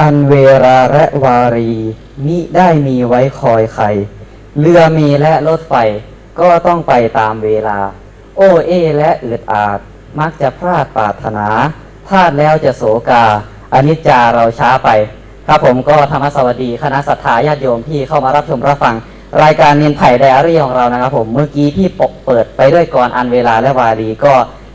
อันเวลาและวารี มิได้มีไว้คอยใคร เรือมีและรถไฟ ก็ต้องไปตามเวลา โอเอและอืดอาด มักจะพลาดปรารถนา พลาดแล้วจะโศกาอนิจจาเราช้าไป ครับผมก็ธรรมสวัสดีคณะสัตยาญาติโยมที่เข้ามารับชมรับฟัง รายการเนียนไผ่ไดอารี่ของเรานะครับผม เมื่อกี้ที่ปกเปิดไปด้วยกรอันเวลาและวารีก็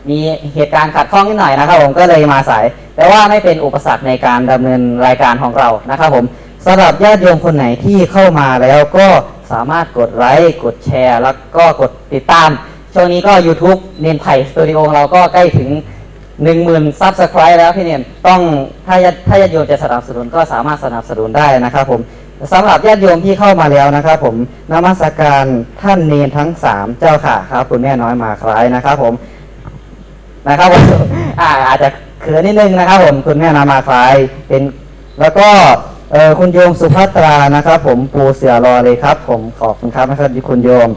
มีเหตุการณ์ขัดข้องนิดหน่อยนะครับผมก็เลยมาสาย แต่ว่าไม่เป็นอุปสรรคในการดำเนินรายการของเรานะครับผมสำหรับญาติโยมคนไหนที่เข้ามาแล้วก็สามารถกดไลค์กดแชร์ แล้วก็กดติดตาม ช่วงนี้ก็ YouTube เนียนไผ่สตูดิโอของเราก็ใกล้ถึงหนึ่งหมื่นซับสไครต์แล้วพี่เนียนต้องถ้าญาติถ้าญาติโยมจะสนับสนุนก็สามารถสนับสนุนได้นะครับผมสำหรับญาติโยมที่เข้ามาแล้วนะครับผมนมัสการท่านเนนทั้งสามเจ้าค่ะครับ คุณแม่น้อยมาคล้ายนะครับผมนะครับผมออาจจะ เขินนิดนึงนะครับผมคุณแม่น้อยมาคลายเป็นแล้วก็เออคุณโยมสุภัตรานะครับ ผมปูเสือรอเลยครับ ผมขอบคุณครับนะครับคุณโยม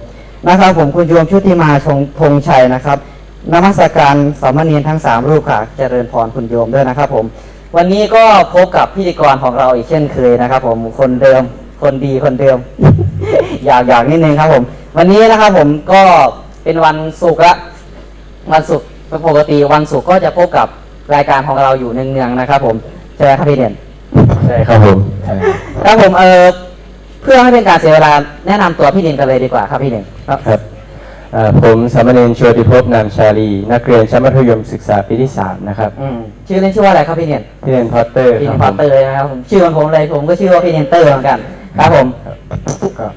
นะครับ ผมคุณโยมชุติมาชงธงชัยนะครับนมัสการสามเณรทั้งสามรูปค่ะ เจริญพรคุณโยมด้วยนะครับ ผม วันนี้ก็พบกับพิธีกรของเราอีกเช่นเคยนะครับ ผมคนเดิมคนดีคนเดิม อยากอยากนิดนึงครับ ผม วันนี้นะครับ ผมก็เป็นวันศุกร์ละวันศุกร์ปกติวันศุกร์ก็จะพบกับ รายการของเราอยู่เนืองๆนะครับ ผมใช่ไหมครับพี่เด่นใช่ครับผมครับผมเออเพื่อไม่เป็นการเสียเวลาแนะนำตัวพี่เด่นกันเลยดีกว่าครับพี่เด่นครับครับเอ่อผมสามเณรโชติภพนามชาลี นักเรียนชั้นมัธยมศึกษาปีที่ 3 นะครับอืมชื่อเล่นชื่อว่าอะไรครับพี่เด่น ที่เรียนพอตเตอร์พี่คเนรับพผอมเตอร์นะครับผมชื่อของผมเลยผมก็ชื่อว่าพี่เนเตอร์เหมือนกันครับผมครับ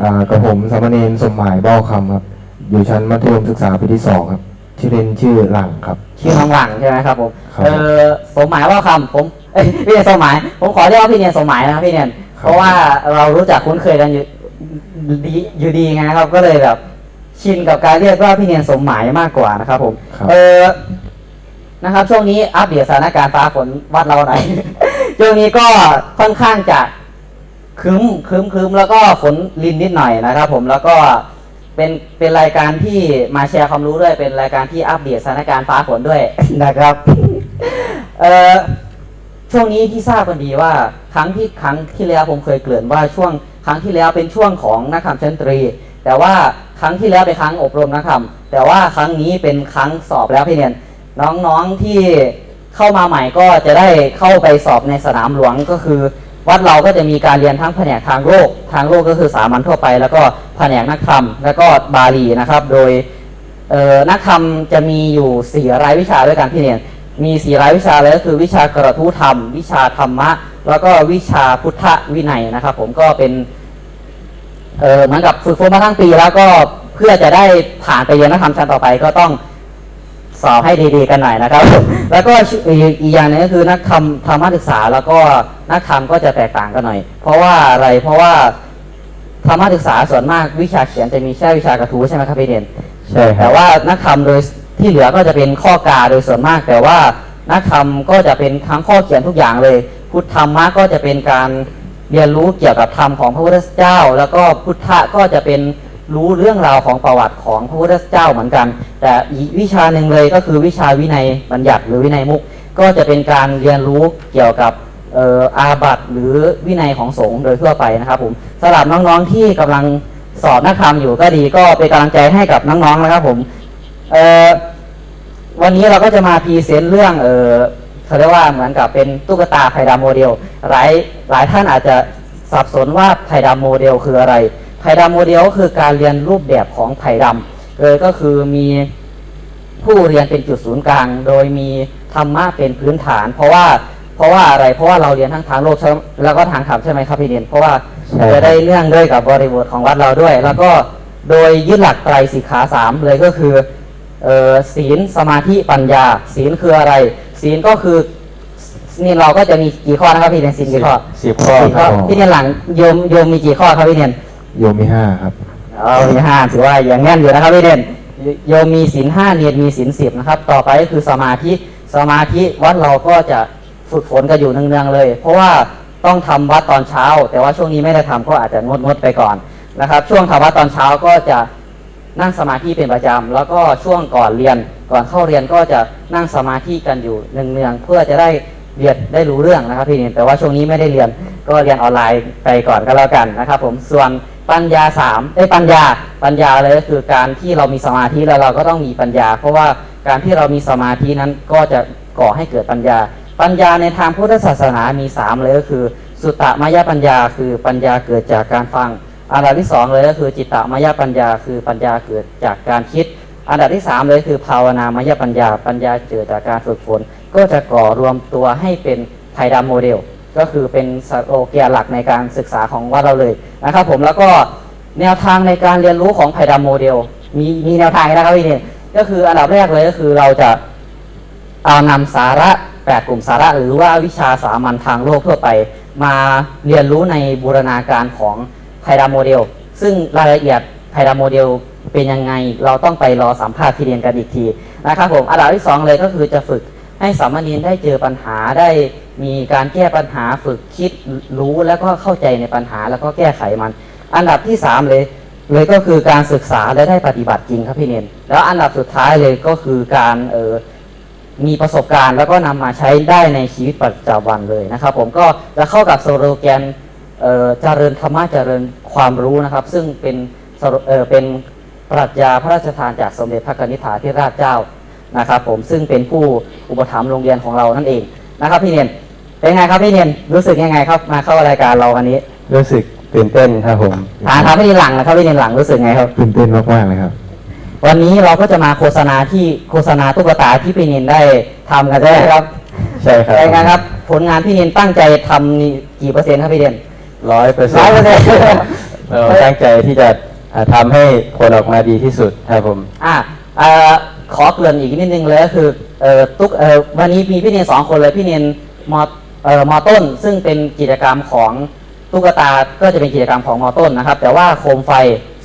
อ่ากับผมสามเณรสมหมายเบ้าคำครับ อยู่ชั้นมัธยมศึกษาปีที่สองครับ ชื่อเล่นชื่อหลังครับ ชื่อน้องหลังใช่ไหมครับผม ครับ เออสมหมายว่าคำผมเอ้ยพี่เนียนสมหมาย ผมขอเรียกว่าพี่เนียนสมหมายนะครับพี่เนียน เพราะว่าเรารู้จักคุ้นเคยกันอยู่ดีอยู่ดีไงครับ ก็เลยแบบ ชินกับการเรียกว่าพี่เนียนสมหมายมากกว่านะครับผม ครับ เออ นะครับช่วงนี้อัปเดตสถานการณ์ฟ้าฝนวัดเราหน่อย ช่วงนี้ก็ค่อนข้างจะครึ้มครึ้มครึ้มแล้วก็ฝนลินนิดหน่อยนะครับ ผมแล้วก็ เป็นเป็นรายการที่มาแชร์ความรู้ด้วย เป็นรายการที่อัปเดตสถานการณ์ฟ้าฝนด้วย นะครับเออช่วงนี้ที่ทราบกันดีว่า ครั้งที่ครั้งที่แล้วผมเคยเกริ่นว่าช่วงครั้งที่แล้วเป็นช่วงของนักธรรมชั้นตรี แต่ว่าครั้งที่แล้วเป็นครั้งอบรมนักธรรม แต่ว่าครั้งนี้เป็นครั้งสอบแล้วพี่เนียนน้องๆที่เข้ามาใหม่ก็จะได้เข้าไปสอบในสนามหลวงก็คือ วัดเราก็จะมีการเรียนทั้งแผนกทางโลก ทางโลกก็คือสามัญทั่วไป แล้วก็แผนกนักธรรม แล้วก็บาลีนะครับ โดยนักธรรมจะมีอยู่สี่รายวิชาด้วยกันพี่เนียนมีสี่รายวิชาเลยก็คือวิชากระทู้ธรรม วิชาธรรมะ แล้วก็วิชาพุทธวินัยนะครับ ผมก็เป็นเออเหมือนกับฝึกฝนมาทั้งปี แล้วก็เพื่อจะได้ผ่านไปเรียนนักธรรมชั้นต่อไปก็ต้อง สอบให้ดีๆกันหน่อยนะครับ แล้วก็อีกอีกอย่างหนึงก็คือนักธรรมธรรมศึกษา แล้วก็นักธรรมก็จะแตกต่างกันหน่อย เพราะว่าอะไรเพราะว่าธรรมศึกษาส่วนมากวิชาเขียนจะมีแค่วิชากระทู้ใช่ไหมครับพี่เด่นใช่ครัแต่บว่านักธรรมโดยที่เหลือก็จะเป็นข้อกาโดยส่วนมาก แต่ว่านักธรรมก็จะเป็นทั้งข้อเขียนทุกอย่างเลย พุทธธรรมะก็จะเป็นการเรียนรู้เกี่ยวกับธรรมของพระพุทธเจ้า แล้วก็พุทธะก็จะเป็น รู้เรื่องราวของประวัติของพระพุทธเจ้าเหมือนกัน แต่อีกวิชาหนึ่งเลยก็คือวิชาวินัยบัญญัติหรือวินัยมุก ก็จะเป็นการเรียนรู้เกี่ยวกับอออาบัตหรือวินัยของสงฆ์โดยทั่วไปนะครับผมสำหรับน้องๆที่กำลังสอบนักธรรมอยู่ก็ดีก็เป็นกำลังใจให้กับน้องๆนะครับผมวันนี้เราก็จะมาพรีเซนต์เรื่องเออเขาเรียกว่าเหมือนกับเป็นตุ๊กตาไผ่ดำโมเดลหลายหลายท่านอาจจะสับสนว่าไผ่ดำโมเดลคืออะไร ไผ่ดำโมเดลก็คือการเรียนรูปแบบของไผ่ดำเออก็คือมีผู้เรียนเป็นจุดศูนย์กลาง โดยมีธรรมะเป็นพื้นฐาน เพราะว่าเพราะว่าอะไรเพราะว่าเราเรียนทั้งทางโลกใช่แล้วก็ทางธรรมใช่ไหมครับพี่เดียนเพราะว่าใช่ครับจะได้เรื่องด้วยกับบริบทของวัดเราด้วย แล้วก็โดยยึดหลักไตรสิกขาสามเลยก็คือเอ่อศีลสมาธิปัญญา ศีลคืออะไร ศีลก็คือนี่เราก็จะมีกี่ข้อนะครับพี่เนียนศีลกี่ข้อสิบข้อสี่ครับพี่เนียนหลังโยมโยมมีกี่ข้อครับพี่เนียน โยมมีห้าครับเอามีห้าถือว่าย่างแน่นอยู่นะครับพี่เนียนโยมมีศีลห้าเนียนมีศีลสิบนะครับ ต่อไปก็คือสมาธิสมาธิวัดเราก็จะฝึกฝนกันอยู่เนืองๆเลย เพราะว่าต้องทำวัดตอนเช้า แต่ว่าช่วงนี้ไม่ได้ทำก็อาจจะงดงดไปก่อนนะครับ ช่วงทำวัดตอนเช้าก็จะนั่งสมาธิเป็นประจำแล้วก็ช่วงก่อนเรียนก่อนเข้าเรียนก็จะนั่งสมาธิกันอยู่เนืองๆเพื่อจะได้เรียนได้รู้เรื่องนะครับพี่เนนแต่ว่าช่วงนี้ไม่ได้เรียนก็เรียนออนไลน์ไปก่อนก็แล้วกันนะครับ ผมส่วน ปัญญาสามไอ้ยปัญญาปัญญาเลยก็คือการที่เรามีสมาธิแล้วเราก็ต้องมีปัญญา เพราะว่าการที่เรามีสมาธินั้นก็จะก่อให้เกิดปัญญา ปัญญาในทางพุทธศาสนามีสามเลยก็คือ สุตตมยปัญญา คือปัญญาเกิดจากการฟัง อันดับที่สองเลยก็คือจิตตมยปัญญา คือปัญญาเกิดจากการคิด อันดับที่สามเลยคือภาวนามยปัญญา ปัญญาเกิดจากการฝึกฝน ก็จะก่อรวมตัวให้เป็นไทยดำโมเดล ก็คือเป็นสโลแกนหลักในการศึกษาของวัดเราเลย นะครับผมแล้วก็แนวทางในการเรียนรู้ของไทยดำโมเดล มีมีแนวทางนะครับพี่เนี่ยก็คืออันดับแรกเลยก็คือเราจะเอานำสาระแปดกลุ่มสาระหรือว่าวิชาสามัญทางโลกทั่วไป มาเรียนรู้ในบูรณาการของไทยดำโมเดล ซึ่งรายละเอียดไทยดำโมเดลเป็นยังไง เราต้องไปรอสัมภาษณ์ที่เรียนกันอีกทีนะครับผมอันดับที่สองเลยก็คือจะฝึก ให้สามเณรได้เจอปัญหาได้มีการแก้ปัญหาฝึกคิดรู้แล้วก็เข้าใจในปัญหาแล้วก็แก้ไขมัน อันดับที่สามเลยเลยก็คือการศึกษาและได้ปฏิบัติจริงครับพี่เนนแล้วอันดับสุดท้ายเลยก็คือการเออมีประสบการณ์แล้วก็นำมาใช้ได้ในชีวิตประจำวันเลยนะครับ ผมก็จะเข้ากับสโลแกนเอ่อเจริญธรรมะเจริญความรู้นะครับ ซึ่งเป็นเออเป็นปรัชญาพระราชทานจากสมเด็จพระนิษฐาธิราชเจ้า นะครับ ผมซึ่งเป็นผู้อุปถัมภ์โรงเรียนของเรานั่นเองนะครับ พี่เนียนเป็นไงครับพี่เนียนรู้สึกยังไงครับ มาเข้ารายการเราวันนี้รู้สึกตื่นเต้นครับผมถามถามพี่เนียนหลังนะครับพี่เนียนหลังรู้สึกไงครับตื่นเต้นมากๆเลยครับ วันนี้เราก็จะมาโฆษณาที่โฆษณาตุ๊กตาที่พี่เนียนได้ทำกันใช่ไหมครับ ใช่ครับเป็นไงครับ ผลงานพี่เนียนตั้งใจทำนี่กี่เปอร์เซ็นต์ครับพี่เนียนร้อยเปอร์เซ็นร้อยต์เปอร์เซ็นต์เราตั้งใจที่จะอ่าทำให้ผลออกมาดีที่สุดครับผม อะเอ่อ ขอเกริ่นอีกนิดนึงเลยก็คือเออทุกเออวันนี้มีพี่เนียนสองคนเลยพี่เนียนมเออมอต้น ซึ่งเป็นกิจกรรมของตุ๊กตาก็จะเป็นกิจกรรมของมอต้นนะครับ แต่ว่าโคมไฟ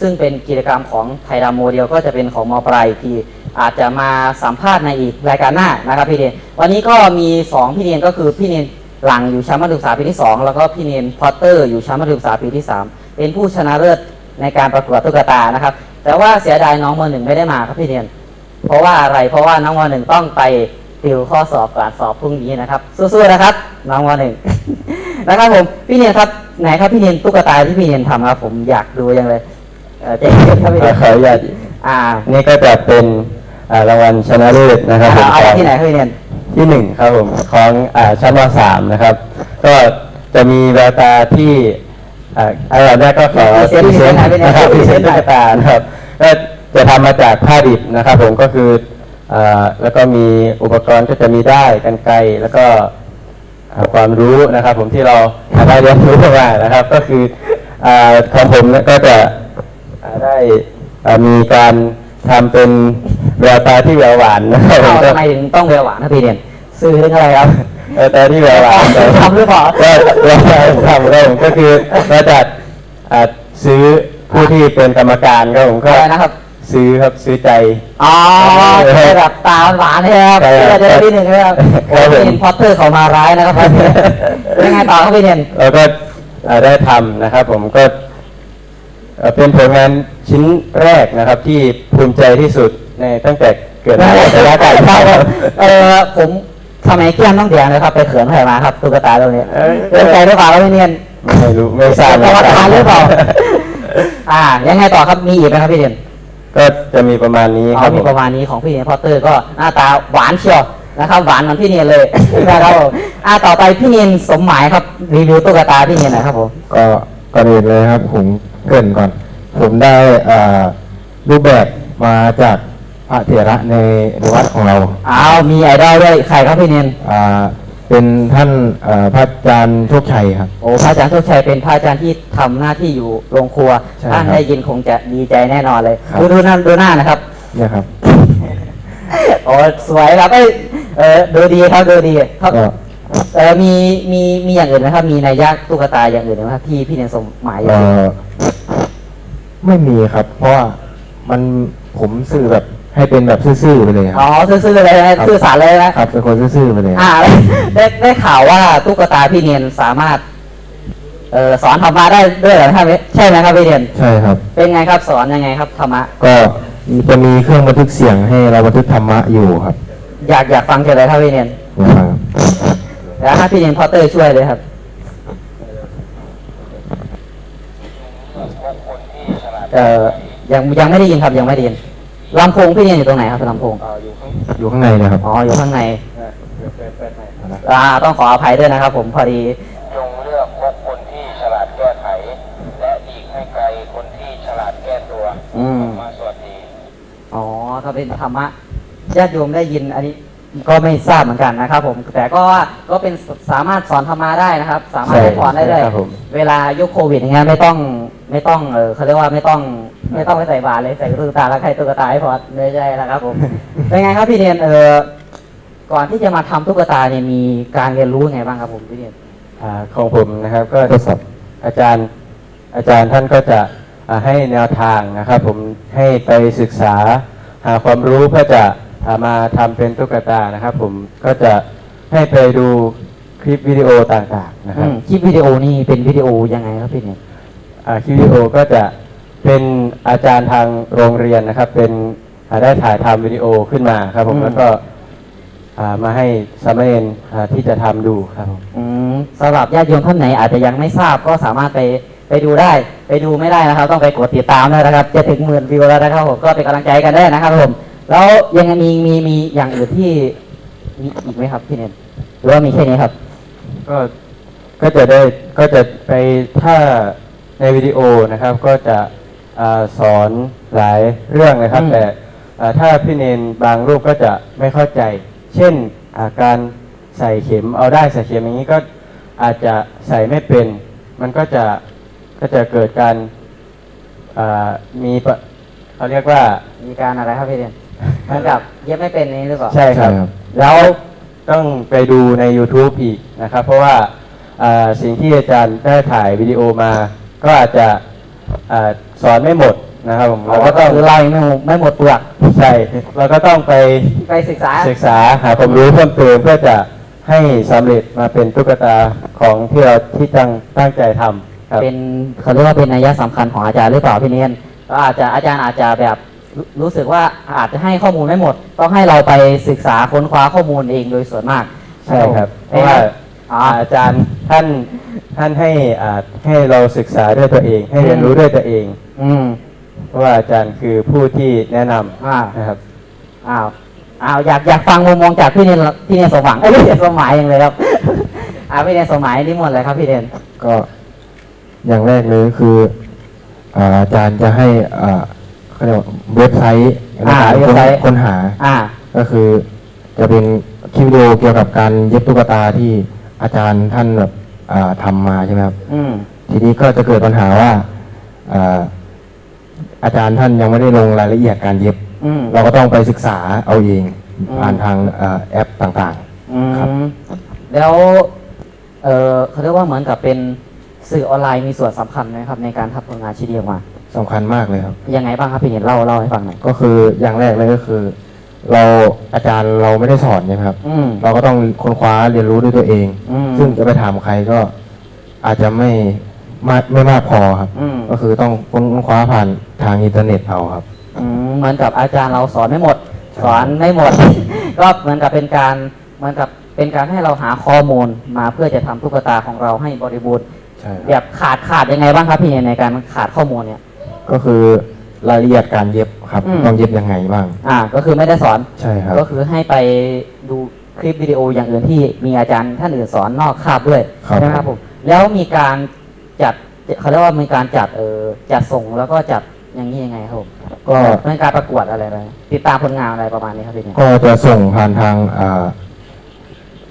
ซึ่งเป็นกิจกรรมของไทยดามโมเดลก็จะเป็นของมอปลายอีกทีอาจจะมาสัมภาษณ์ในอีกรายการหน้านะครับพี่เนียนวันนี้ก็มีสองพี่เนียนก็คือพี่เนียนหลังอยู่ชั้นมัธยมศึกษาปีที่สองแล้วก็พี่เนียนพอตเตอร์อยู่ชั้นมัธยมศึกษาปีที่สามเป็นผู้ชนะเลิศในการประกวดตุ๊กตานะครับ แต่ว่าเสียดายน้องมหนึ่งไม่ได้มาครับพี่เนียน เพราะว่าอะไรเพราะว่าน้องมหนึ่งต้องไปติวข้อสอบก่อนสอบพรุ่งนี้นะครับสู้ๆนะครับ น้องมหนึ่งนะครับผมพี่เนียนครับไหนครับพี่เนียนตุ๊กตาที่พี่เนียนทำครับผมอยากดูยังเลยเออเจ๊ครับพี่เนียนขออนุญาตอ่า นี่ก็จะเป็นอ่ารางวัลชนะเลิศนะครับผมเอาไว้ของที่ไหนครับพี่เนียนที่หนึ่งครับผมของอ่าชั้นมสามนะครับ ก็จะมีแววตาที่อ่าอันดับแรกก็ขอพรีเซนต์หน่อยเป็นไงนะครับพพรีรีเซเซนนต์ต์หน่ตุ๊อยกตานะครับก็ จะทำมาจากผ้าดิบนะครับ ผมก็คืออ่าแล้วก็มีอุปกรณ์ก็จะมีได้ายกันไกรแล้วก็อ่าความรู้นะครับ ผมที่เราได้เรียนรู้มานะครับ ก็คืออ่าของผมเนี่ยก็จะอ่าได้อ่ามีการทำเป็นแววตาที่แววหวานนะครับผมเอาก็ทำไมถึงต้องเรือหวานครับพี่เนียนซื้อเรื่องอะไรครับเออแต่ที่แบบว่าทำหรือเปล่าก็เราผมทำก็ผมก็คือมาจากอ่าซื้อผู้ที่เป็นกรรมการก็ผมก็อะไรนะครับ ซื้อครับซื้อใจ อ๋อจะได้แบบตาหวานใช่ไหมครับใช่ครับจะได้ที่หนึ่งนะครับครัโอ้บผมพี่เนียนพอตเตอร์เขามาร้ายนะครับเป็นยังไงต่อครับพี่เนียนแล้วก็อ่าได้ทำนะครับ ผมก็เอ่อเป็นผลงานชิ้นแรกนะครับ ที่ภูมิใจที่สุดในตั้งแต่เกิดมาแต่ละการครับทำเออผมทำไมเกี้ยนต้องแดงเลยครับ ไปเขินใครมาครับตุ๊กตาตัวนี้เอ้ยเล่นใจหรือเปล่าครับพี่เนียนไม่รู้ไม่ทราบกรรมการหรือเปล่าอ่ายังไงต่อครับมีอีกไหมครับพี่เนียน ก็จะมีประมาณนี้อ๋ครัอบผมีมประมาณนี้ของพี่เนียนพอตเตอร์ก็หน้าตาหวานเชียวนะครับหวานเหมือนพี่เนียนเลย นะครับผมอ่าต่อไปพี่เนียนสมหมายครับรีวิวตุ๊กตาพี่เนียนหน่อยครับผมก็ก่อนอื่นเลยครับ ผมเกริ่นก่อน ผมได้อ่ารูปแบบมาจากพระเถระในวัดของเรา อ้าวมีไอดอลด้วยใครครับพี่เนียนอ่า เป็นท่านอ่าพระอาจารย์โชคชัยครับ โอ้พระอาจารย์โชคชัยเป็นพระอาจารย์ที่ทำหน้าที่อยู่โรงครัวใช่ท่านครับได้ยินคงจะดีใจแน่นอนเลยครับดูดูหน้าดูหน้านะครับ เนี่ยครับโอ้สวยครับเอ้ยเออดูดีครับดูดีครับก็เออมีมีมีอย่างอื่นไหมครับ มีในยยะตุ๊กตาอย่างอื่นไหมครับที่พี่เนียนสมหมายอยู่เอ่อไม่มีครับ เพราะว่ามันผมสื่อแบบ ให้เป็นแบบซื่อๆไปเลยคอ๋อรับซื่อๆเลยนะครับซื่อสารเลยนะครับเป็นคนซื่อๆไปเลยอ่าได้ได้ข่าวว่าตุ๊กตาพี่เนียนสามารถ เออสอนธรรมะได้ด้วยเหรอครับใช่ไหมครับพี่เนียนใช่ครับ เป็นไงครับสอนยังไงครับธรรมะก็จะมีเครื่องบันทึกเสียงให้เราบันทึกธรรมะอยู่ครับอยากอยากฟังเฉยเลยครับพี่เนียนนะครับเดี๋ยวให้พี่เรียนพอตเตอร์ช่วยเลยครับ เอ่อยังยังไม่ได้ยินครับยังไม่ได้ยิน ลำโพงพี่เรียนอยู่ตรงไหนครับลำโพงอยู่ข้างในเลยครับ อ๋อ อยู่ข้างในอ่าต้องขออภัยด้วยนะครับผมพอดี จงเลือกพบคนที่ฉลาดแก้ไข และหลีกให้ไกลคนที่ฉลาดแก้ตัวอืม มาสวัสดี อ๋อถ้าเป็นธรรมะญาติโยมได้ยินอันนี้ ก็ไม่ทราบเหมือนกันนะครับผมแต่ก็ว่าก็เป็นสามารถสอนธรรมะได้นะครับ สามารถให้สอนได้เลยใช่ครับผม เวลายุคโควิดอย่างเงี้ยไม่ต้องไม่ต้องเออเขาเรียกว่าไม่ต้องไม่ต้องไปใส่บาตรเลยใส่ตุ๊กตาแล้วใครตุ๊กตาให้พอไม่ใช่แล้วครับผม เป็นไงครับพี่เรียนเออก่อนที่จะมาทำตุ๊กตาเนี่ยมีการเรียนรู้ยังไงบ้างครับผมพี่เรียนอ่าของผมนะครับก็อาจารย์อาจารย์ท่านก็จะอ่าให้แนวทางนะครับ ผมให้ไปศึกษาหาความรู้เพื่อจะอ่ามาทำเป็นตุ๊กตานะครับ ผมก็จะให้ไปดูคลิปวิดีโอต่างๆนะคอืรับมคลิปวิดีโอนี่เป็นวิดีโอยังไงครับพี่เรียนอ่าคลิปวิดีโอก็จะเป็นอาจารย์ทางโรงเรียนนะครับ เป็นอ่าได้ถ่ายทำวิดีโอขึ้นมาครับผมอืมแล้วก็อ่ามาให้สามเณรอ่าที่จะทำดูครับผม อืมสำหรับญาติโยมท่านไหนอาจจะยังไม่ทราบก็สามารถไปไปดูได้ ไปดูไม่ได้นะครับ ต้องไปกดติดตามด้วยนะครับ จะถึงหมื่นวิวแล้วนะครับผมก็เป็นกำลังใจกันได้นะครับผม แล้วยังมีมีมีอย่างอื่นที่มีอีกไหมครับพี่เนนหรือว่ามีแค่นี้ครับ ก็ก็จะได้ก็จะไปถ้าในวิดีโอนะครับ ก็จะอาสอนหลายเรื่องนะครับ อืม แต่อ่าถ้าพี่เนนบางรูปก็จะไม่เข้าใจ เช่นอ่าการใส่เข็มเอาได้ใส่เข็มอย่างนี้ก็อาจจะใส่ไม่เป็น มันก็จะก็จะเกิดการอ่ามีปะเขาเรียกว่า มีการอะไรครับพี่เนน เหมือนกับเย็บไม่เป็นนี้หรือเปล่า ใช่ครับ ใช่ครับ แล้วต้องไปดูใน YouTube อีกนะครับ เพราะว่าอ่าสิ่งที่อาจารย์ได้ถ่ายวิดีโอมา ก็อาจจะอ่าสอนไม่หมดนะครับผมเราเราก็ก็ต้ต้อองงเรายังไม่หมดไม่หมดเปลือกใช่เราก็ต้องไปไปศึกษาศึกษาหาความรู้เพิ่มเติมเพื่อจะให้สำเร็จมาเป็นตุ๊กตาของที่เราที่ตั้งตั้งใจทำครับ เป็นเขาเรียกว่าเป็นนัยสำคัญของอาจารย์หรือเปล่าพี่เนียนก็อาจจะอาจารย์อาจจะแบบ รู้รู้สึกว่าอาจจะให้ข้อมูลไม่หมด ต้องให้เราไปศึกษาค้นคว้าข้อมูลเองโดยส่วนมาก ใช่ครับเพเพราะราะว่าว่าอ่าอาจารย์ท่านท่านให้อ่าให้เราศึกษาด้วยตัวเอง ให้เรียนรู้ด้วยตัวเอง อืมเพราะว่าอาจารย์คือผู้ที่แนะนอ่าำนะครับอ้าวอ้าวอยากอยากฟังมุมมองจากพี่เนียนพี่เนียนสมหวังเอ้ยพี่เนียนสมหมายอย่างเลยครับอ่าพี่เนียนสมหมายนี่หมดเลยครับพี่เนียนก็อย่างแรกเลยคืออ่าอาจารย์จะให้อ่า เขาเรียกว่าเว็บไซต์ในอ่าการเว็บไซต์ ค้นหา อ่า ก็คือจะเป็นคลิปวิดีโอเกี่ยวกับการเย็บตุ๊กตาที่อาจารย์ท่านแบบอ่าทำมาใช่ไหมครับ อืม ทีนี้ก็จะเกิดปัญหาว่าอ่าอาจารย์ท่านยังไม่ได้ลงรายละเอียดการเย็บ อืม เราก็ต้องไปศึกษาเอาเองอืม ผ่านทางอ่าแอปต่าง อืครับ มแล้วเออเขาเรียกว่าเหมือนกับเป็นสื่อออนไลน์มีส่วนสำคัญไหมครับ ในการทำผลงานชิ้นเดียวมาๆ สำคัญมากเลยครับ ยังไงบ้างครับพี่เห็นเล่าเล่าให้ฟังหน่อยก็คืออย่างแรกเลยก็คือ เราอาจารย์เราไม่ได้สอนใช่ไหมครับ อืม เราก็ต้องค้นคว้าเรียนรู้ด้วยตัวเอง อืม ซึ่งจะไปถามใครก็อาจจะไม่มากไม่มากพอครับ อืมก็คือต้องค้นคว้าผ่านทางอินเทอร์เน็ตเอาครับ อืมเหมือนกับอาจารย์เราสอนไม่หมดใช่สอนไม่หมด ก็เหมือนกับเป็นการเหมือนกับเป็นการให้เราหาข้อมูลมาเพื่อจะทำตุ๊กตาของเราให้บริบูรณ์ใช่ครับ แบบขาดขาดยังไงบ้างครับพี่ในการขาดข้อมูลเนี่ย ก็คือรายละเอียดการเย็บครับอืม ต้องเย็บยังไงบ้าง อ่าก็คือไม่ได้สอน ใช่ครับ ก็คือให้ไปดูคลิปวิดีโออย่างอื่นที่มีอาจารย์ท่านอื่นสอนนอกคาบด้วยครับ ใช่ไหมครับผมแล้วมีการจัดเขาเรียกว่ามีการจัดเออจัดส่งแล้วก็จัดอย่างนี้ยังไงครับผมก็เป็นการประกวดอะไรไหมติดตามผลงานอะไรประมาณนี้ครับพี่เนี่ยก็จะส่งผ่านทางอ่า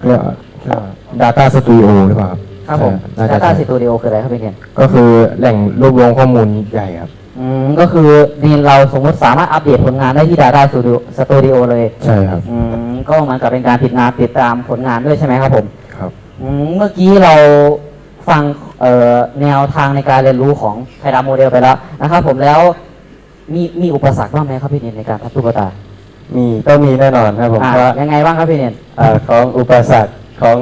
เรียกว่าเรียกว่า Data Studio หรือเปล่าครับผมน่าจะ Data ใช่ Studio คืออะไรครับพี่เนี่ยก็คือแหล่งรวบรวมข้อมูลใหญ่ครับ อืมก็คือนี่เราสมมติสามารถอัปเดตผลงานได้ที่ Data Studio Studio เลยใช่ครับ อืมก็เหมือนกับเป็นการติดงานติดตามผลงานด้วยใช่ไหมครับผมครับ อืมเมื่อกี้เราฟังเอ่อแนวทางในการเรียนรู้ของไทยดาโมเดลไปแล้วนะครับผมแล้วมีมีอุปสรรคบ้างไหมครับพี่เนียนในการทำตุ๊กตามีต้องมีแน่นอนครับผมอ่าเพราะยังไงบ้างครับพี่เนียนอ่าของอุปสรรคของ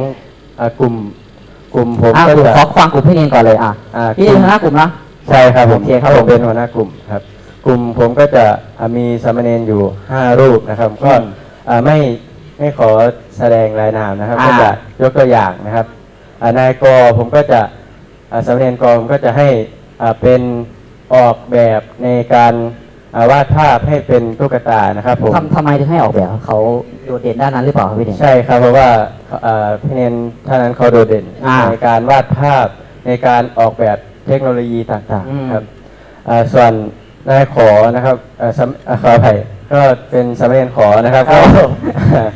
อ่ากลุ่ม กลุ่มผมอ่าก็กลุ่มจะ ขอฟังกลุ่มพี่เนียนก่อนเลยอะอ่าพี่เนียนหัวหน้ากลุ่มนะ ใช่ครับผมโอเคครับผมผมเป็นหัวหน้ากลุ่มครับ กลุ่มผมก็จะอ่ามีสามเณรอยู่ห้ารูปนะครับ ก็อืมอ่าไม่ไม่ขอแสดงรายนามนะครับอ่าก็จะยกตัวอย่างนะครับอ่านายกผมก็จะอ่าสำเนียนกผมก็จะให้อ่าเป็นออกแบบในการอ่าวาดภาพให้เป็นตุ๊กตานะครับผมทำทำไมถึงให้ออกแบบครับเขาโดดเด่นด้านนั้นหรือเปล่าครับพี่เด่นใช่ครับเพราะว่าอ่าพี่เนนท่านนั้นเขาโดดเด่นอ่าในการวาดภาพในการออกแบบ เทคโนโลยีต่างอืม ๆครับอ่าส่วนนายขอนะครับอ่าสำอ่าขออภัยก็เป็นสำเนียนขอนะครับครับก็ผม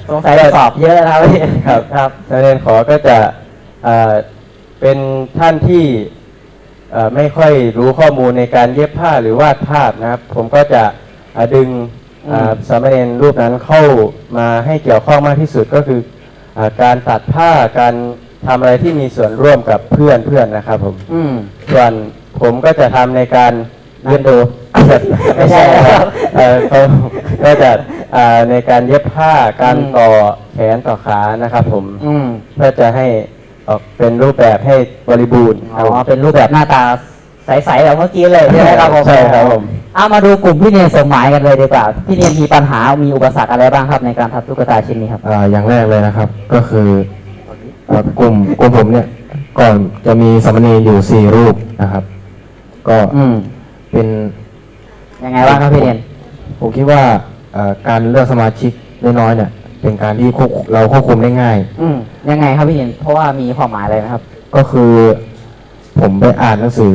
สงสัยจะสอบเยอะนะครับพี่ครับครับนักเรียนขอก็จะเอ่อเป็นท่านที่เอ่อไม่ค่อยรู้ข้อมูลในการเย็บผ้าหรือวาดภาพนะครับ ผมก็จะเอ่อดึงเอ่ออืมสามเณรรูปนั้นเข้ามาให้เกี่ยวข้องมากที่สุดก็คือเอ่อการตัดผ้าการ ทำอะไรที่มีส่วนร่วมกับเพื่อนเพื่อนนะครับ ผม อืม ส่วนผมก็จะทำในการนั่งดูไม่ใช่ครับเอ่อเขาก็จะเอ่อในการเย็บผ้าการอืม ต่อแขนต่อขานะครับ ผมอืมเพื่อจะให้ออกเป็นรูปแบบให้บริบูรณ์อ๋อเป็นรูปแบบหน้าตาใสๆแบบเมื่อกี้เลยใช่ไหมครับผมใช่ครับผม เอามาดูกลุ่มพี่เนียนสมหมายกันเลยดีกว่าพี่เนียนมีปัญหามีอุปสรรคอะไรบ้างครับในการทำตุ๊กตาชิ้นนี้ครับ อ่าอย่างแรกเลยนะครับ ก็คืออ่า กลุ่มกลุ่มผมเนี่ย ก่อนจะมีสามเณรอยู่สี่รูปนะครับ ก็อืมเป็นยังไงบ้างครับพี่เนียนผมคิดว่าอ่าการเลือกสมาชิกน้อยๆเนี่ย เป็นการที่ควบเราควบคุมได้ง่าย อืมยังไงครับพี่เนียนเพราะว่ามีความหมายอะไรนะครับ ก็คือ ผมไปอ่านหนังสือ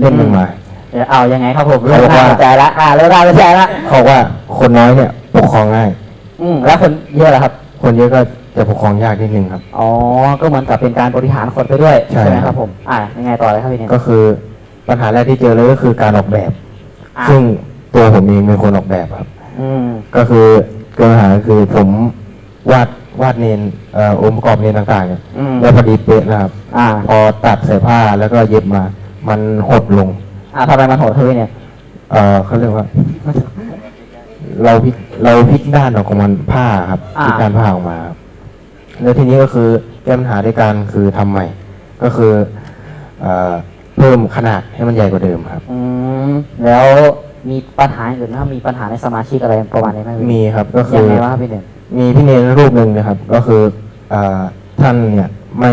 เล่มหนึ่งมา เดี๋ยวเอายังไงครับผมเขาเริ่มบอกน่าว่าสนใจละอ่าเริ่มน่าสนใจละเขาบอกว่าคนน้อยเนี่ยปกครองง่าย อืมแล้วคนเยอะเหรอครับ คนเยอะก็ จะปกครองยากนิดนึงครับ อ๋อ ก็เหมือนกับเป็นการบริหารคนไปด้วยใช่ ไหมครับผม อ่ายังไงต่อเลยครับพี่เนียนก็คือปัญหาแรกที่เจอเลยก็คือการออกแบบ อ่าซึ่งตัวผมเองเป็นคนออกแบบครับ อืม ก็คือเกิดปัญหาคือผมวาดวาดเนนเอ่อองค์ประกอบเนนต่างๆเนี่ยอืมได้พอดีเป๊ะนะครับ อ่า พอตัดใส่ผ้าแล้วก็เย็บมา มันหดลง อ่าทำไมมันโหดครับพี่เนียนเอ่อเขาเรียกว่า เราพลิกเราพลิกด้านออกของมันผ้าครับอ่า พลิกด้านผ้าออกมาครับ แล้วทีนี้ก็คือแก้ปัญหาด้วยการคือทำใหม่ ก็คือเอ่อเพิ่มขนาดให้มันใหญ่กว่าเดิมครับอืมแล้วมีปัญหาอื่นไหมครับมีปัญหาในสมาชิกอะไรประมาณนี้ไหมพี่มีครับก็คืยังอไงวะครับพี่เนียนมีพี่เนรรูปหนึ่งนะครับ ก็คืออาท่านเนี่ยไม่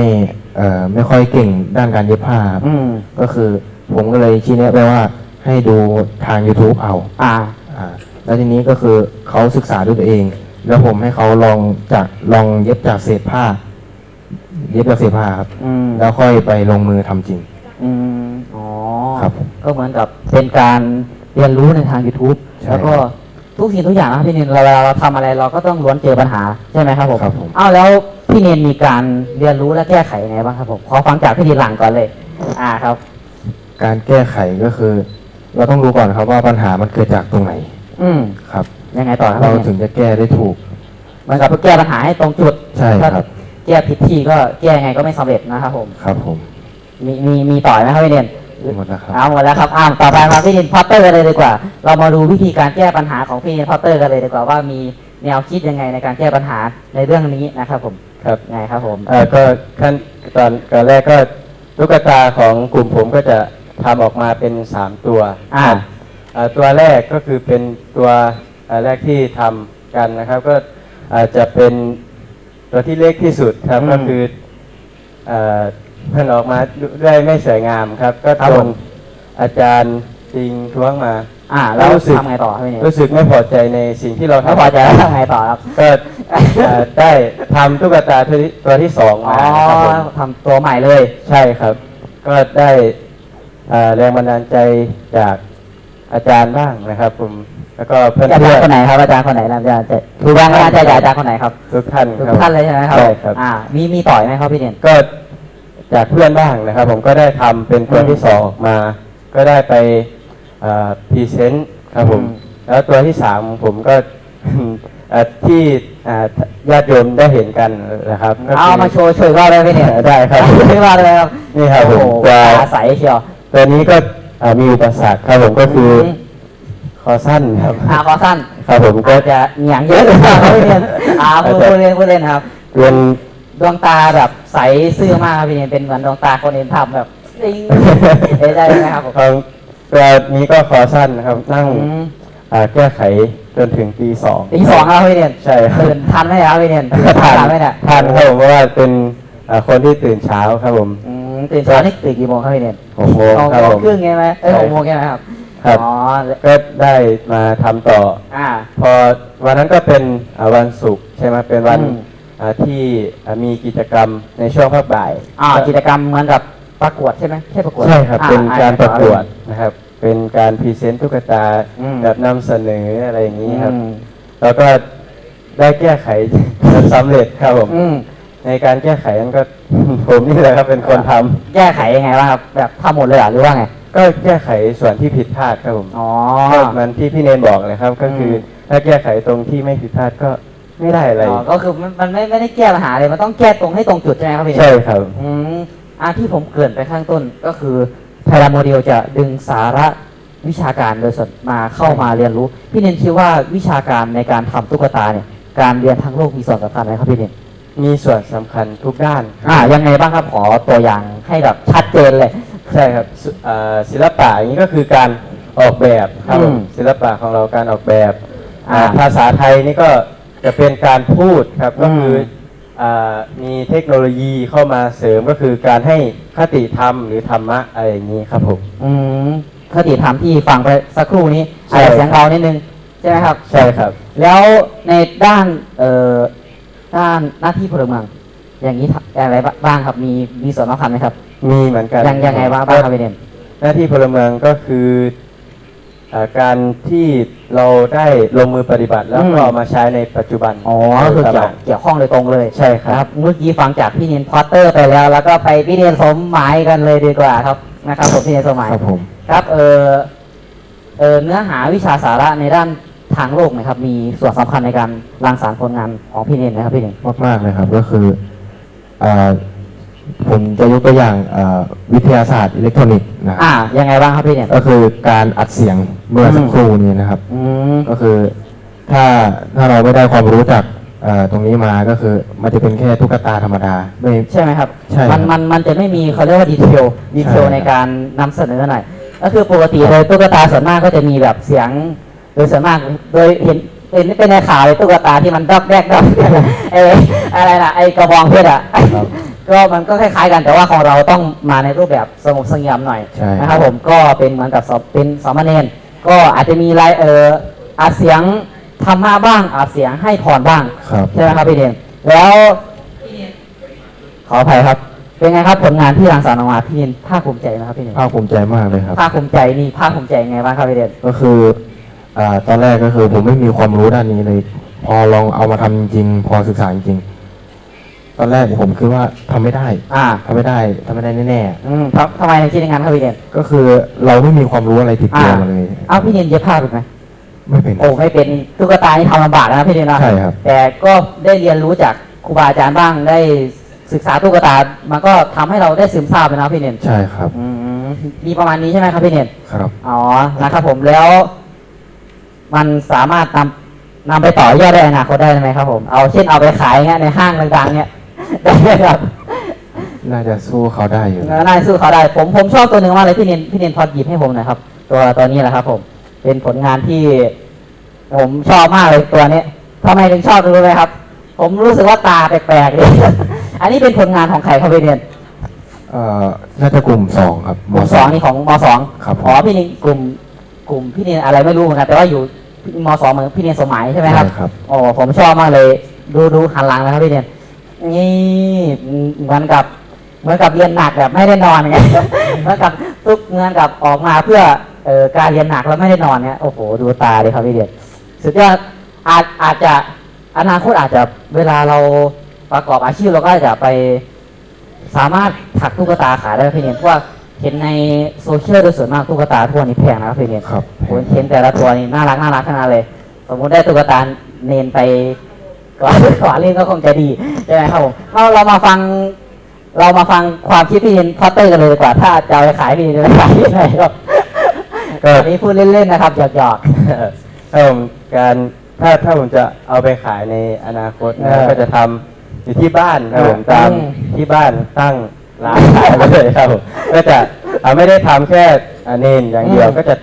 เอ่อไม่ค่อยเก่งด้านการเย็บผ้าครับอืมก็คือผมก็เลยชี้แนะไปว่าให้ดูทาง YouTube เอาอ่าอ่าแล้วทีนี้ก็คือเขาศึกษาด้วยตัวเอง แล้วผมให้เขาลองจากลองเย็บจากเศษผ้า เย็บจากเศษผ้าครับ อืมแล้วค่อยไปลงมือทำจริง อืมอ๋อครับผมก็เหมือนกับเป็นการเรียนรู้ในทาง YouTube ใช่แล้วก็ทุกสิ่งทุกอย่างนะครับพี่เนนเราเวลาเราทำอะไรเราก็ต้องล้วนเจอปัญหาใช่ไหมครับผมครับผม อ้าวแล้วพี่เนนมีการเรียนรู้และแก้ไขยังไงบ้างครับผมขอฟังจากพี่ทีหลังก่อนเลย อ่าครับ การแก้ไขก็คือ เราต้องรู้ก่อนครับว่าปัญหามันเกิดจากตรงไหนอืม ครับ ยังไงต่อครับเราพี่เนนถึงจะแก้ได้ถูกเหมือนกับแก้ปัญหาให้ตรงจุดใช่ครับถ้าแก้ผิดที่ก็แก้ยังไงก็ไม่สำเร็จนะครับผมครับผม มีมีมีต่อไหมครับพี่เนนหมดแล้วครับเอาหมดแล้วครับอ่าต่อไปมาพี่เนนพอตเตอร์กันเลยดีกว่า เรามาดูวิธีการแก้ปัญหาของพี่เนนพอตเตอร์กันเลยดีกว่าว่ามีแนวคิดยังไงในการแก้ปัญหาในเรื่องนี้นะครับผมครับไงครับผมเอ่อก็ขั้นตอนก่อนแรกก็ตุ๊กตาของกลุ่มผมก็จะทำออกมาเป็นสามตัวอ่าครับเอ่อตัวแรกก็คือเป็นตัวเอ่อ แรกที่ทำกันนะครับ ก็อาจจะเป็นตัวที่เล็กที่สุดครับอืมก็คือเอ่อเพิ่นออกมาด้วยไม่สวยงามครับ ก็ครับโดผนม อาจารย์จริงท้วงมา อ่าแล้วรู้สึก ทำไงต่อครับพี่เนนรู้สึกไม่พอใจในสิ่งที่เราทำไม่พอใจแล้วทำไงต่อครับก็เอ่อได้ทำตุ๊กตาตัวที่ตัวที่สองอ๋อมานะครับผม ทำตัวใหม่เลย ใช่ครับ ก็ได้เอ่อแรงบันดาลใจจากอาจารย์บ้างนะครับ ผม แล้วก็เพื่อนอาจารเพื่อย์นคนไหนครับอาจารย์คนไหนอาจารย์จะดูแรงบันดาลใจจากอาจารย์คนไหนครับทุกท่านทุกครับท่านเลยใช่ไหมครับใช่ครับอ่ามีมีต่อยไหมครับพี่เนนก็จากเพื่อนบ้างนะครับ ผมก็ได้ทำเป็นตัวอืมที่สองออกมา ก็ได้ไปพรีเซนต์ครับผมอืมแล้วตัวที่สามผมก็เอ่อที่อ่าญาติโยมได้เห็นกันนะครับก็คืเอามาโชว์ช่วยว่าเลยพี่เนนได้ครับช่วยว่าเลยครับนี่ครับผมโอ้โหตัวตาใสเชียวตัวนี้ก็อ่ามีอุปสรรคครับผมก็คืออ คอสั้นครับอ่าขอสั้นครับผมก็ก็จะเหนียงเยอะเลยครับพี่เนนอ่าพูดพูดเล่นพูดเล่นครับเป็นดวงตาแบบใสซื่อมากครับพี่เนนเป็นเหมือนดวงตาคนเอ็นทำแบบติ้งเอ้ยได้ไหมครับผมของตัวนี้ก็คอสั้นนะครับนั่งอืมอ่าแก้ไขจนถึงตีสองตีสองแล้วพี่เด่นใช่ครับตื่นทันไหมครับพี่เด่นตื่นทันไหมเนี่ยทันครับผมเพราะว่าเป็นอ่าคนที่ตื่นเช้าครับผมอืมตื่นเช้านี่ตื่นกี่โมงครับพี่เด่นหกโมงหกครับโมผงมครึ่งใช่ไหมเอ้ยใช่หกโมงใช่ไหมครับ ครับอ๋อก็ได้มาทำต่อ อ่า พอวันนั้นก็เป็นอ่าวันศุกร์ใช่ไหมเป็นวันอืม อ่าที่อ่ามีกิจกรรมในช่วงภาคบ่ายอ่ากิจกรรมเหมือนกับประกวดใช่ไหมใช่ประกวดใช่ครับอ่เป็นการอ่ประกวดนะครับ เป็นการพรีเซนต์ตุ๊กตาอืม แบบนำเสนออะไรอย่างนี้ครับ อืมแล้วก็ได้แก้ไข จนสำเร็จครับผม อืมในการแก้ไขนั้นก็ ผมนี่แหละครับเป็นคนทำ แก้ไขยังไงบ้างครับแบบทำหมดเลยเหรอหรือว่าไง ก็แก้ไขส่วนที่ผิดพลาดครับผมอ๋อ ก็เหมันที่พี่เนนบอกเลยครับ ก็คืออม ถ้าแก้ไขตรงที่ไม่ผิดพลาดก็ไม่ได้อะไร อ๋อก็คือมันมันไม่ไม่ได้แก้ปัญหาเลยมันต้องแก้ตรงให้ตรงจุดใช่ไหมครับพี่ ใช่ครับ อืมอ่าที่ผมเกริ่นไปข้างต้นก็คือไทยแลนด์โมเดลจะดึงสาระวิชาการโดยส่วนมาเข้ามาเรียนรู้ พี่เนนคิดว่าวิชาการในการทำตุ๊กตาเนี่ย การเรียนทั้งโลกมีส่วนสำคัญไหมครับพี่เนนมีส่วนสำคัญทุกด้าน อ่ายังไงบ้างครับขอตัวอย่างให้แบบชัดเจนเลย ใช่ครับศิเอ่อศิลปะอย่างนี้ก็คือการออกแบบครับผมอืม ศิลปะของเราการออกแบบอ่าอ่าภาษาไทยนี่ก็จะเป็นการพูดครับก็คือมอ่ามีเทคโนโลยีเข้ามาเสริมก็คือการให้คติธรรมหรือธรรมะอะไรอย่างนี้ครับผม อืมคติธรรมที่ฟังไปสักครู่นี้ใช่ อาจจะเสียงเบานิดนึงใช่ไหมครับ ใช่ครับ แล้วในด้านเอ่อด้านหน้าที่พลเมือง อย่างนี้ทำอะไรบ้างครับมีมีส่วนสำคัญไหมครับ มีเหมือนกันยังยังไงบ้างบ้างครับพี่เด่นหน้าที่พลเมืองก็คืออ่าการที่เราได้ลงมือปฏิบัติ แล้วอืมก็เอามาใช้ในปัจจุบัน อ๋อก็คือตเกี่ยวลาดเกี่ยวข้องโดยตรงเลย ใช่ครับ เมื่อกี้ฟังจากพี่เนียนพอตเตอร์ไปแล้ว แล้วก็ไปพี่เนียนสมหมายกันเลยดีกว่าครับนะครับผมพี่เนียนสมหมายครับผมครับเออเออเนื้อหาวิชาสาระในด้านทางโลกนะครับ มีส่วนสำคัญในการรังสรรค์ผลงานของพี่เนียนนะครับพี่เนียนมากมากๆเลยครับ ก็คืออ่า ผมจะยกตัวอย่างอ่าวิทยาศาสตร์อิเล็กทรอนิกส์นะครับอ่ายังไงบ้างครับพี่เนียนก็คือการอัดเสียงเมื่อสักครู่นี้นะครับ อืม ก็คือถ้าถ้าเราไม่ได้ความรู้จากเอ่อตรงนี้มาก็คือมันจะเป็นแค่ตุ๊กตาธรรมดาไม่ ใช่ไหมครับ ใช่ครับมันมันมันจะไม่มีเขาเรียกว่าดีเทลดีเทลใช่ครับ ในการนำเสนอหน่อย ก็คือปกติโดยตุ๊กตาส่วนมากก็จะมีแบบเสียง โดยส่วนมากโดยเห็น เป็นเป็นในข่าวเลยตุ๊กตาที่มันดอกแดกดอกไอ้อะไรนะไอ้กระบองเพชรอะก็มันก็คล้ายๆกันแต่ว่าของเราต้องมาในรูปแบบสงบเสงี่ยมหน่อยใช่นะครับผมก็เป็นเหมือนกับสอบเป็นสามเณรก็อาจจะมีรายเอออาจเสียงธรรมะบ้างอาจเสียงให้พรบ้างครับใช่ไหมครับพี่เดนแล้วขออภัยครับ เป็นไงครับผลงานที่รังสรรค์ออกมาพี่เดนภาคภูมิใจไหมครับพี่เดนภาคภูมิใจมากเลยครับภาคภูมิใจนี่ภาคภูมิใจยังไงบ้างครับพี่เดนก็คือ อ่าตอนแรกก็คือผมไม่มีความรู้ด้านนี้เลย พอลองเอามาทำจริงๆพอศึกษาจริงๆตอนแรกผมคิดว่าทำไม่ได้อ่าทำไม่ได้ทำไม่ได้แน่อืมทำทำไมถึงคิดอย่างนั้นครับพี่เดนๆก็คือเราไม่มีความรู้อะไรติดตัวมาเลยเอาพี่เดนเย็บผ้าถูกไหมไม่เป็น โอ้ไม่เป็นตุ๊กตานี่ทำลำบากนะพี่เดนนะใช่ครับ แต่ก็ได้เรียนรู้จากครูบาอาจารย์บ้างได้ศึกษาตุ๊กตา มันก็ทำให้เราได้ซึมซาบไปนะพี่เนนใช่ครับ อืมมีประมาณนี้ใช่ไหมครับพี่เนนครับ อ๋อ นะครับผมแล้ว มันสามารถนำนำไปต่อยอดได้ในอนาคตได้ไหมครับผม เอาเช่นเอาไปขายเงี้ยในห้างดังๆเงี้ยได้ไหมครับ น่าจะสู้เขาได้อยู่น่าจะสู้เขาได้ ผมผมชอบตัวหนึ่งมากเลยพี่เนนพี่เนนพอดหยิบให้ผมหน่อยครับ ตัวตัวนี้แหละครับ ผม เป็นผลงานที่ ผมชอบมากเลยตัวนี้ทำไมถึงชอบรู้ไหมครับ ผมรู้สึกว่าตาแปลกๆเลยอันนี้เป็นผลงานของใครครับพี่เนนเอ่อน่าจะกลุ่มสองครับกลุ่มสองนี่ของมสองครับผม อ๋อพี่เนนกลุ่มกลุ่มพี่เนนอะไรไม่รู้เหมือนกันแต่ว่าอยู่ มสองเหมือนพี่เนนสมัยใช่ไหมครับ ใช่ครับ โอ้ผมชอบมากเลย ดูดูหันหลังนะครับพี่เนนนี่เหมือนกับ เหมือนกับเรียนหนักแบบไม่ได้นอนไง เหมือนกับทุกเหมือนกับออกมาเพื่อเอ่อการเรียนหนักแล้วไม่ได้นอนเนี่ยโอ้โหดูตาเลยครับพี่เนนสุดยอดอาจอาจจะอนาคตอาจจะเวลาเราประกอบอาชีพเราก็อาจจะไป สามารถถักตุ๊กตาขายได้พี่เนียนเพราะว่า เห็นในโซเชียลโดยส่วนมากตุ๊กตาทั่วนี้แพงนะครับพี่เนียนครับผมเห็นแต่ละตัวนี่น่ารักน่ารักขนาดเลย สมมติได้ตุ๊กตาเนนไปก่อนก่อนเล่นก็คงจะดีใช่ไหมครับผมเราเรามาฟัง เรามาฟังความคิดพี่เนียนพอตเตอร์กันเลยดีกว่า ถ้าจะเอาไปขายพี่เนียนจะไปขายที่ไหนครับก็อันนี้พูดเล่นๆนะครับหยอกถ้าผมการถ้าถ้าผมจะเอาไปขายในอนาคตนะเออก็จะทำอยู่ที่บ้านครับผมเออตามอืมที่บ้านตั้ง ร้านขายไปเลยครับผมก็จะอ่าไม่ได้ทำแค่อ่าเนนอย่างเดียวก็จะ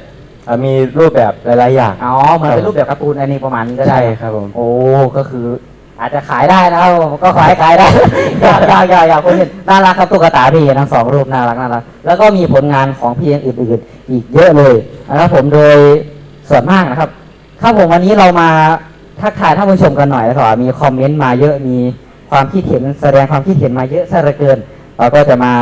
อ่ามีรูปแบบหลายๆอย่าง อ๋อเหมือนเป็นรูปแบบการ์ตูนอันนี้ประมาณนี้ก็ได้ ใช่ครับผม โอ้ก็คือ อาจจะขายได้นะครับผมก็ขายขายได้ อยากอยากอยากอยากคนเห็นน่ารักครับตุ๊กตาพี่ทั้งสองรูปน่ารักน่ารักแล้วก็มีผลงานของพี่อื่นๆอีกเยอะเลยนะครับผมโดยส่วนมากนะครับครับผมวันนี้เรามาทักทายท่านผู้ชมกันหน่อยนะครับมีคอมเมนต์มาเยอะมีความคิดเห็นแสดงความคิดเห็นมาเยอะซะเหลือเกิน เราก็จะมา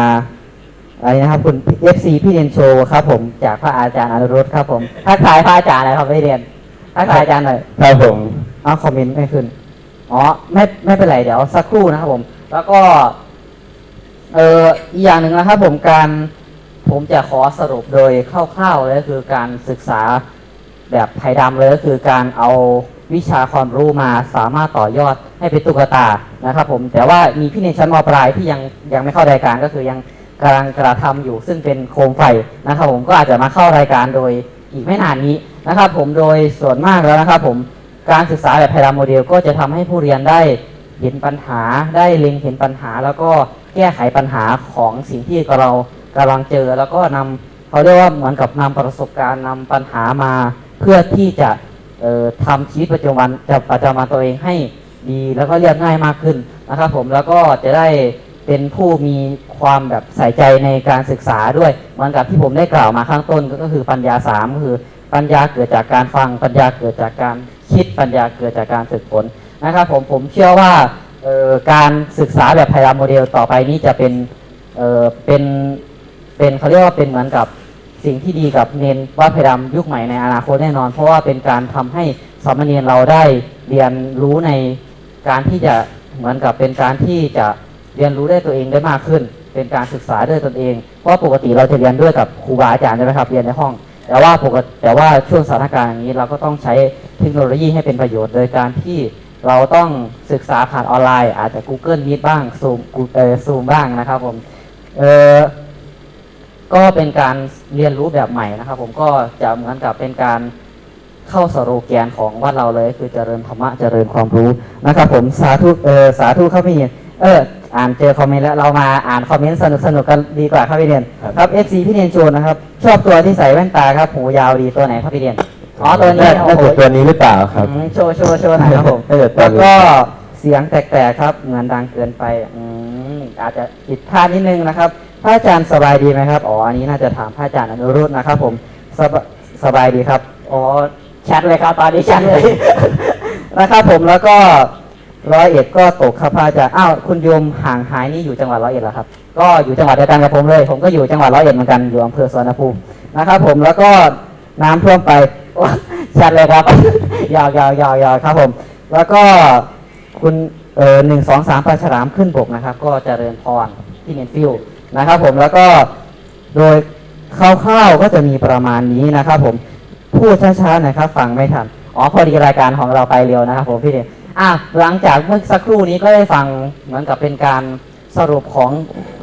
อะไรนะครับ คุณ FC พี่เรียนโชว์ครับ ผมจากพระอาจารย์อนุรุตครับ ผมทักทายพระอาจารย์หน่อยครับพี่เรียนทักทายอาจารย์หน่อยครับผมเอาคอมเมนต์ไม่ขึ้นอ๋อไม่ไม่เป็นไรเดี๋ยวสักครู่นะครับผม แล้วก็ เอออีกอย่างหนึ่งนะครับ ผมการผมจะขอสรุปโดยคร่าวๆเลยก็คือการศึกษาแบบไทยดำเลยก็คือการเอา วิชาความรู้มาสามารถต่อยอดให้เป็นตุ๊กตานะครับผมแต่ว่ามีพี่ในชั้นมปลายที่ยังยังไม่เข้ารายการก็คือยังกำลังกระทำอยู่ซึ่งเป็นโคมไฟนะครับผมก็อาจจะมาเข้ารายการโดยอีกไม่นานนี้นะครับผมโดยส่วนมากแล้วนะครับผมการศึกษาแบบไพราโมเดล ก็จะทำให้ผู้เรียนได้เห็นปัญหาได้เล็งเห็นปัญหา แล้วก็แก้ไขปัญหาของสิ่งที่เรากำลังเจอ แล้วก็นำเขาเรียกว่าเหมือนกับนำประสบการณ์นำปัญหามา เพื่อที่จะ ทำชีวิตประจำวันจะประจำวันตัวเองให้ดีแล้วก็เรียบง่ายมากขึ้นนะครับผมแล้วก็จะได้เป็นผู้มีความแบบใส่ใจในการศึกษาด้วยเหมือนกับที่ผมได้กล่าวมาข้างต้นก็คือปัญญาสามก็คือปัญญาเกิดจากการฟังปัญญาเกิดจากการคิดปัญญาเกิดจากการฝึกฝนนะครับผมผมเชื่อว่าการศึกษาแบบไพราโมเดลต่อไปนี้จะเป็นเเป็นเป็นเขาเรียกว่าเป็นเหมือนกับ สิ่งที่ดีกับเนนวัดไพรามยุคใหม่ในอนาคตแน่นอน เพราะว่าเป็นการทำให้สามเณรเราได้เรียนรู้ในการที่จะเหมือนกับเป็นการที่จะเรียนรู้ได้ตัวเองได้มากขึ้น เป็นการศึกษาด้วยตนเองเพราะปกติเราจะเรียนด้วยกับครูบาอาจารย์ใช่ไหมครับเรียนในห้อง แต่ว่าปกติแต่ว่าช่วงสถานการณ์อย่างนี้เราก็ต้องใช้เทคโนโลยีให้เป็นประโยชน์ โดยการที่เราต้องศึกษาผ่านออนไลน์ อาจจะ Google Meet บ้าง Zoom เอ่อ Zoom บ้างนะครับผมเออ ก็เป็นการเรียนรู้แบบใหม่นะครับ ผมก็จะเหมือนกับเป็นการเข้าสโลแกนของวัดเราเลย คือเจริญธรรมะเจริญความรู้นะครับ ผมสาธุเออสาธุครับพี่เนียนเอออ่านเจอคอมเมนต์แล้วเรามาอ่านคอมเมนต์สนุกสนุกๆกันดีกว่าครับพี่เนียนครับครับ FC พี่เนียนโชว์นะครับ ชอบตัวที่ใส่แว่นตาครับหูยาวดีตัวไหนครับพี่เนียนอ๋อตัวนี้น่าโอ้น่าโหจะตัวนี้หรือเปล่าครับอืมโชว์โชว์โชว์หน่อยครับผมน่าจะตัวแล้วนี้ก็เสียงแตกๆครับเหมือนดังเกินไปอืมอาจจะผิดพลาดนิดนึงนะครับ พระอาจารย์สบายดีไหมครับ อ๋อ อันนี้น่าจะถามพระอาจารย์อนุรุตนะครับ ผมสบสบายดีครับ อ๋อ ชัดเลยครับ ตอนนี้ชัดเลย นะครับผม แล้วก็ร้อยเอ็ดก็ตกครับพระอาจารย์ อ้าว คุณโยมห่างหายนี่อยู่จังหวัดร้อยเอ็ดเหรอครับ ก็อยู่จังหวัดเดียวกันกับผมเลย ผมก็อยู่จังหวัดร้อยเอ็ดเหมือนกัน อยู่อำเภอสวนภูมินะครับผม แล้วก็น้ำท่วมไป ชัดเลยครับ ยาวยาวยาวยาวครับผม แล้วก็คุณเออหนึ่งสองสามปลาฉลามขึ้นบกนะครับ ก็เจริญพรที่เนนฟิล นะครับผมแล้วก็โดยคร่าวๆก็จะมีประมาณนี้นะครับผมพูดช้าๆหนะครับฟังไม่ทันอ๋อพอดีรายการของเราไปเร็วนะครับผมพี่เดชอะหลังจากเมื่อสักครู่นี้ก็ได้ฟังเหมือนกับเป็นการสรุปของ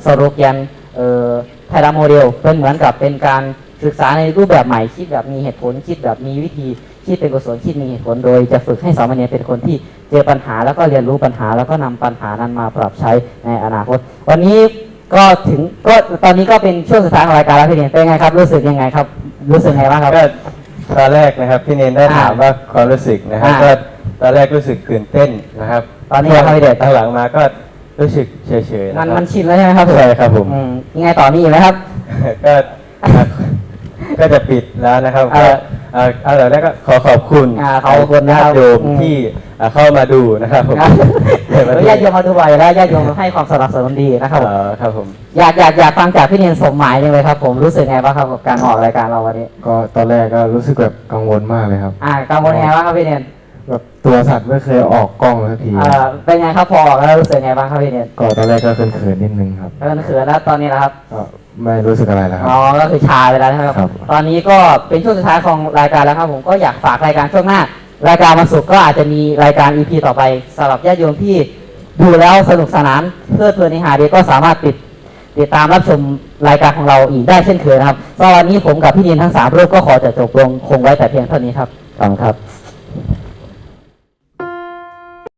สรุปยันเอ่อไทราโมเดลเป็นเหมือนกับเป็นการศึกษาในรูปแบบใหม่คิดแบบมีเหตุผลคิดแบบมีวิธีคิดเป็นกุศลคิดมีเหตุผลโดยจะฝึกให้สามเณรเป็นคนที่เจอปัญหาแล้วก็เรียนรู้ปัญหาแล้วก็นำปัญหานั้นมาปรับใช้ในอนาคต วันนี้ ก็ถึงก็ตอนนี้ก็เป็นช่วงสุดท้ายของรายการแล้วพี่เนียนเป็นไงครับ รู้สึกยังไงครับ รู้สึกไงบ้างครับ ก็ตอนแรกนะครับพี่เนนได้อ่าถามว่าความรู้สึกนะครับอ่า ก็ตอนแรกรู้สึกตื่นเต้นนะครับตอนนี้ครับพี่เดชตั้งหลังมาก็รู้สึกเฉยๆมันนะคมัรับ นชินแล้วใช่ไหมครับใช่ครับผม อืยังไงต่อมีอีกไหมครับ ก็ก็จะปิดแล้วนะครับเอก็อ เอ่อเอาแต่แรกก็ขอขอบคุณอ่าขอบคุณนะญาครับติโยมอืม ที่เอ่อเข้ามาดูนะครับผมครับเดี๋ยวมาดูญาติโยมมาดูบ่อยแล้วญาติโยมให้ความสนับสนุนดีนะครับผมเอ่อครับผม อยากอยากอยากฟังจากพี่เนียนสมหมายจังเลยครับผมรู้สึกไงบ้างครับกับการออกรายการเราวันนี้ก็ตอนแรกก็รู้สึกแบบกังวลมากเลยครับ อ่ากังวลยังไงบ้างครับพี่เนียนแบบตัวสัตว์ไม่เคยออกกล้องเลยสักที เอ่อเป็นไงครับพอออกแล้วรู้สึกไงบ้างครับพี่เนียนก็ตอนแรกก็เขินๆนิดนึงครับเขินเขินแล้วตอนนี้นะครับ ก็ ไม่รู้สึกอะไรแล้วครับ อ๋อก็คือชาไปแล้วนะครับ ครับ ตอนนี้ก็เป็นช่วงสุดท้ายของรายการแล้วครับ ผมก็อยากฝากรายการช่วงหน้า รายการวันศุกร์ก็อาจจะมีรายการ EP ต่อไปสำหรับญาติโยมที่ดูแล้วสนุกสนานเพลิดเพลินในหาดีก็สามารถติดติดตามรับชมรายการของเราอีกได้เช่นเคยนะครับสำหรับวันนี้ผมกับพี่นินทั้งสามรูปก็ขอจะจบลงคงไว้แต่เพียงเท่านี้ครับขอบคุณครับ